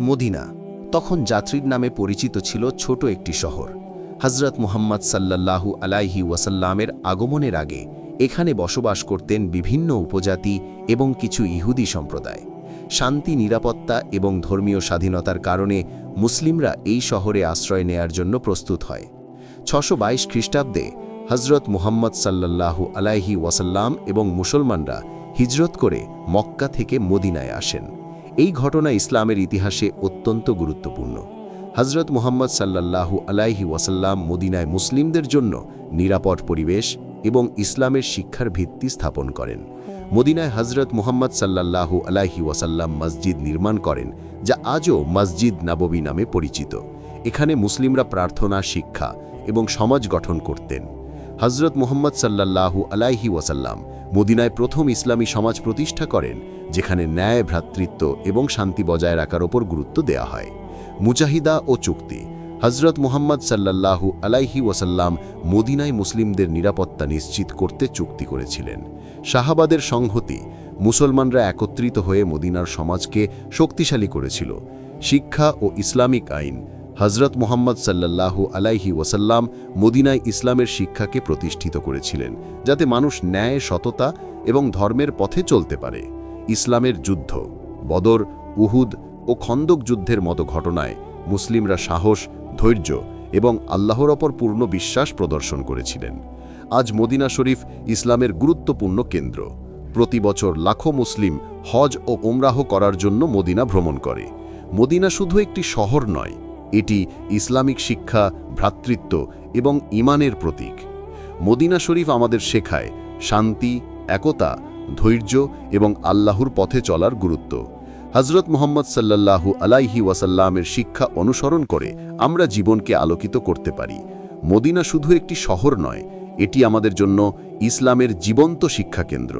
Medina, তখন যাত্রীর নামে পরিচিত ছিল ছোট একটি শহর। হজরত মুহাম্মদ সাল্লাল্লাহু আলাইহি ওয়াসাল্লামের আগমনের আগে এখানে বসবাস করতেন বিভিন্ন উপজাতি এবং কিছু ইহুদি সম্প্রদায়। শান্তি, নিরাপত্তা এবং ধর্মীয় স্বাধীনতার কারণে মুসলিমরা এই শহরে আশ্রয় নেয়ার জন্য প্রস্তুত হয়। ছশো বাইশ খ্রিস্টাব্দে হজরত মুহাম্মদ সাল্লাল্লাহু আলাইহি ওয়াসাল্লাম এবং মুসলমানরা হিজরত করে মক্কা থেকে মদিনায় আসেন। এই ঘটনা ইসলামের ইতিহাসে অত্যন্ত গুরুত্বপূর্ণ। হজরত মুহাম্মদ সাল্লাল্লাহু আলাইহি ওয়াসাল্লাম মদিনায় মুসলিমদের জন্য নিরাপদ পরিবেশ এবং ইসলামের শিক্ষার ভিত্তি স্থাপন করেন। মদিনায় হজরত মুহাম্মদ সাল্লাল্লাহু আলাইহি ওয়াসাল্লাম মসজিদ নির্মাণ করেন, যা আজও মসজিদ নববী নামে পরিচিত। এখানে মুসলিমরা প্রার্থনা, শিক্ষা এবং সমাজ গঠন করতেন। হজরত মুহাম্মদ সাল্লাল্লাহু আলাইহি ওয়াসাল্লাম মদিনায় প্রথম ইসলামী সমাজ প্রতিষ্ঠা করেন, যেখানে ন্যায়, ভ্রাতৃত্ব এবং শান্তি বজায় রাখার ওপর গুরুত্ব দেয়া হয়। মুজাহিদা ও চুক্তি। হজরত মুহাম্মদ সাল্লাল্লাহু আলাইহি ওয়াসাল্লাম মদিনায় মুসলিমদের নিরাপত্তা নিশ্চিত করতে চুক্তি করেছিলেন। শাহাবাদের সংহতি, মুসলমানরা একত্রিত হয়ে মদিনার সমাজকে শক্তিশালী করেছিল। শিক্ষা ও ইসলামিক আইন হজরত মুহাম্মদ সাল্লাল্লাহু আলাইহি ওয়াসাল্লাম মদিনায় ইসলামের শিক্ষাকে প্রতিষ্ঠিত করেছিলেন, যাতে মানুষ ন্যায়, সততা এবং ধর্মের পথে চলতে পারে। ইসলামের যুদ্ধ, বদর, উহুদ ও খন্দক যুদ্ধের মতো ঘটনায় মুসলিমরা সাহস, ধৈর্য এবং আল্লাহর অপর পূর্ণ বিশ্বাস প্রদর্শন করেছিলেন। আজ মদিনা শরীফ ইসলামের গুরুত্বপূর্ণ কেন্দ্র। প্রতি বছর লাখো মুসলিম হজ ও ওমরাহ করার জন্য মদিনা ভ্রমণ করে। মদিনা শুধু একটি শহর নয় এটি ইসলামিক শিক্ষা, ভ্রাতৃত্ব এবং ইমানের প্রতীক। মদিনা শরীফ আমাদের শেখায় শান্তি, একতা, ধৈর্য এবং আল্লাহর পথে চলার গুরুত্ব। হজরত মোহাম্মদ সাল্লাল্লাহু আলাইহি ওয়াসাল্লামের শিক্ষা অনুসরণ করে আমরা জীবনকে আলোকিত করতে পারি। মদিনা শুধু একটি শহর নয়, এটি আমাদের জন্য ইসলামের জীবন্ত শিক্ষা কেন্দ্র